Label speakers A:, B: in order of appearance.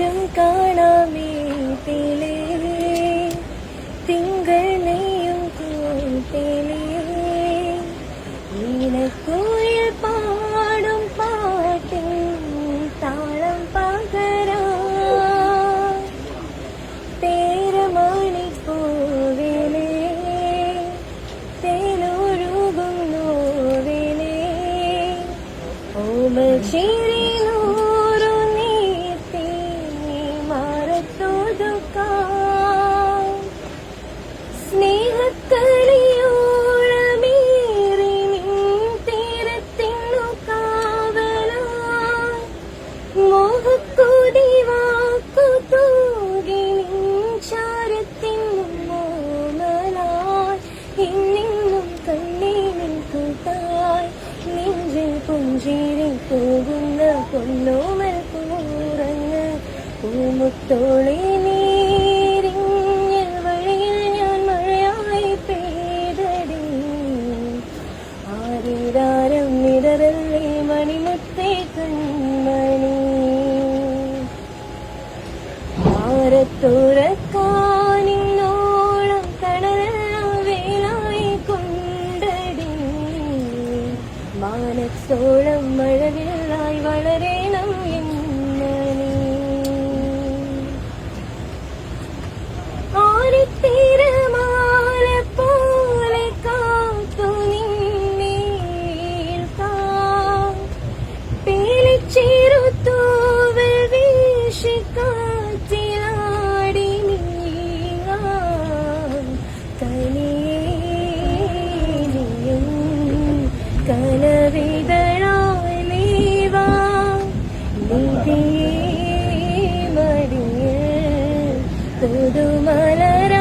A: நேரம் காணாமே திலே. திங்கள் நெய்யும் கோப்பிலே ஈனக்குயில் பாடும் பாட்டின் தாளம் பகரா. தேரமணி கோவிலே தேனொழுகும் நோவிலே ஓம പുഞ്ചിരി പോകുന്ന കൊല്ലോമൽ പൂറങ്ങ് പൂമുത്തോളി നീരിഞ്ഞ വഴിയിൽ ഞാൻ മഴയായി പെയ്തടി. ആരിരാരം നിടറല്ലേ മണിമുത്തേ കൺമണി. ഭാരത്തുറക്കാനിന്നോളം സോളം മഴവിലായി നാം എന്ന് പുതുമലരാ